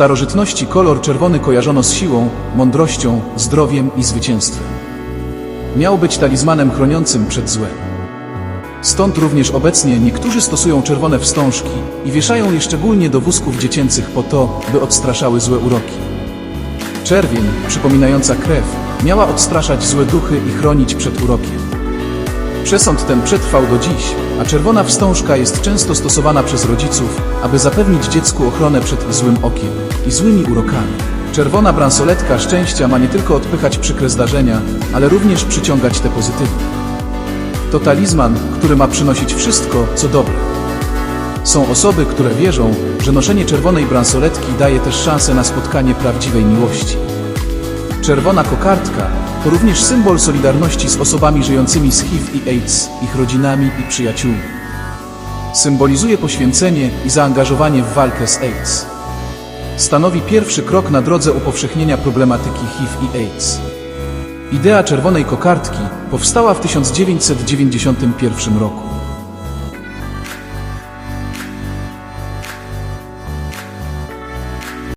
starożytności kolor czerwony kojarzono z siłą, mądrością, zdrowiem i zwycięstwem. Miał być talizmanem chroniącym przed złem. Stąd również obecnie niektórzy stosują czerwone wstążki i wieszają je szczególnie do wózków dziecięcych po to, by odstraszały złe uroki. Czerwień, przypominająca krew, miała odstraszać złe duchy i chronić przed urokiem. Przesąd ten przetrwał do dziś, a czerwona wstążka jest często stosowana przez rodziców, aby zapewnić dziecku ochronę przed złym okiem i złymi urokami. Czerwona bransoletka szczęścia ma nie tylko odpychać przykre zdarzenia, ale również przyciągać te pozytywne. To talizman, który ma przynosić wszystko, co dobre. Są osoby, które wierzą, że noszenie czerwonej bransoletki daje też szansę na spotkanie prawdziwej miłości. Czerwona kokardka to również symbol solidarności z osobami żyjącymi z HIV i AIDS, ich rodzinami i przyjaciółmi. Symbolizuje poświęcenie i zaangażowanie w walkę z AIDS. Stanowi pierwszy krok na drodze upowszechnienia problematyki HIV i AIDS. Idea czerwonej kokardki powstała w 1991 roku.